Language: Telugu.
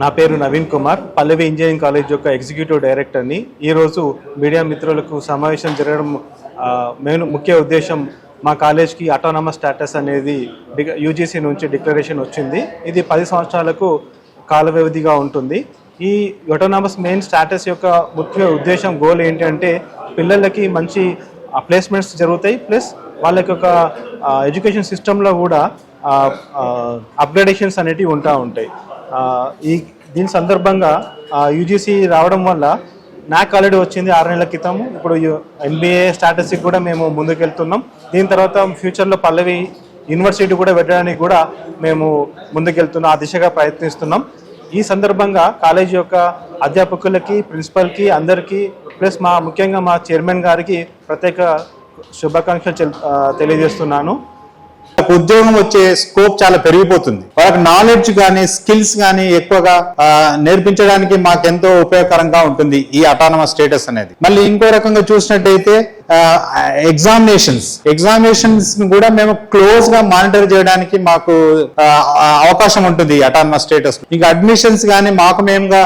నా పేరు నవీన్ కుమార్. పల్లవి ఇంజనీరింగ్ కాలేజ్ యొక్క ఎగ్జిక్యూటివ్ డైరెక్టర్ని. ఈరోజు మీడియా మిత్రులకు సమావేశం జరగడం మెయిన్ ముఖ్య ఉద్దేశం మా కాలేజ్కి అటానమస్ స్టాటస్ అనేది యూజీసీ నుంచి డిక్లరేషన్ వచ్చింది. ఇది పది సంవత్సరాలకు కాల వ్యవధిగా ఉంటుంది. ఈ అటానమస్ మెయిన్ స్టాటస్ యొక్క ముఖ్య ఉద్దేశం గోల్ ఏంటంటే పిల్లలకి మంచి ప్లేస్మెంట్స్ జరుగుతాయి. ప్లస్ వాళ్ళకి ఒక ఎడ్యుకేషన్ సిస్టంలో కూడా అప్గ్రేడేషన్స్ అనేటివి ఉంటా ఉంటాయి. ఈ దీని సందర్భంగా యూజీసీ రావడం వల్ల నాకు ఆల్రెడీ వచ్చింది ఆరు నెలల క్రితం. ఇప్పుడు ఎంబీఏ స్టాటస్కి కూడా మేము ముందుకెళ్తున్నాం. దీని తర్వాత ఫ్యూచర్లో పల్లవి యూనివర్సిటీ కూడా పెట్టడానికి కూడా మేము ముందుకెళ్తున్నాం ఆ దిశగా ప్రయత్నిస్తున్నాం. ఈ సందర్భంగా కాలేజీ యొక్క అధ్యాపకులకి ప్రిన్సిపల్కి అందరికీ ప్లస్ మా ముఖ్యంగా మా చైర్మన్ గారికి ప్రత్యేక శుభాకాంక్షలు తెలియజేస్తున్నాను. ఉద్యోగం వచ్చే స్కోప్ చాలా పెరిగిపోతుంది. వాళ్ళకి నాలెడ్జ్ కానీ స్కిల్స్ కానీ ఎక్కువగా నేర్పించడానికి మాకెంతో ఉపయోగకరంగా ఉంటుంది ఈ అటానమస్ స్టేటస్ అనేది. మళ్ళీ ఇంకో రకంగా చూసినట్టయితే ఎగ్జామినేషన్స్ ఎగ్జామినేషన్స్ కూడా మేము క్లోజ్గా మానిటర్ చేయడానికి మాకు అవకాశం ఉంటుంది అటానమస్ స్టేటస్ ఇంకా అడ్మిషన్స్ కానీ మాకు మేముగా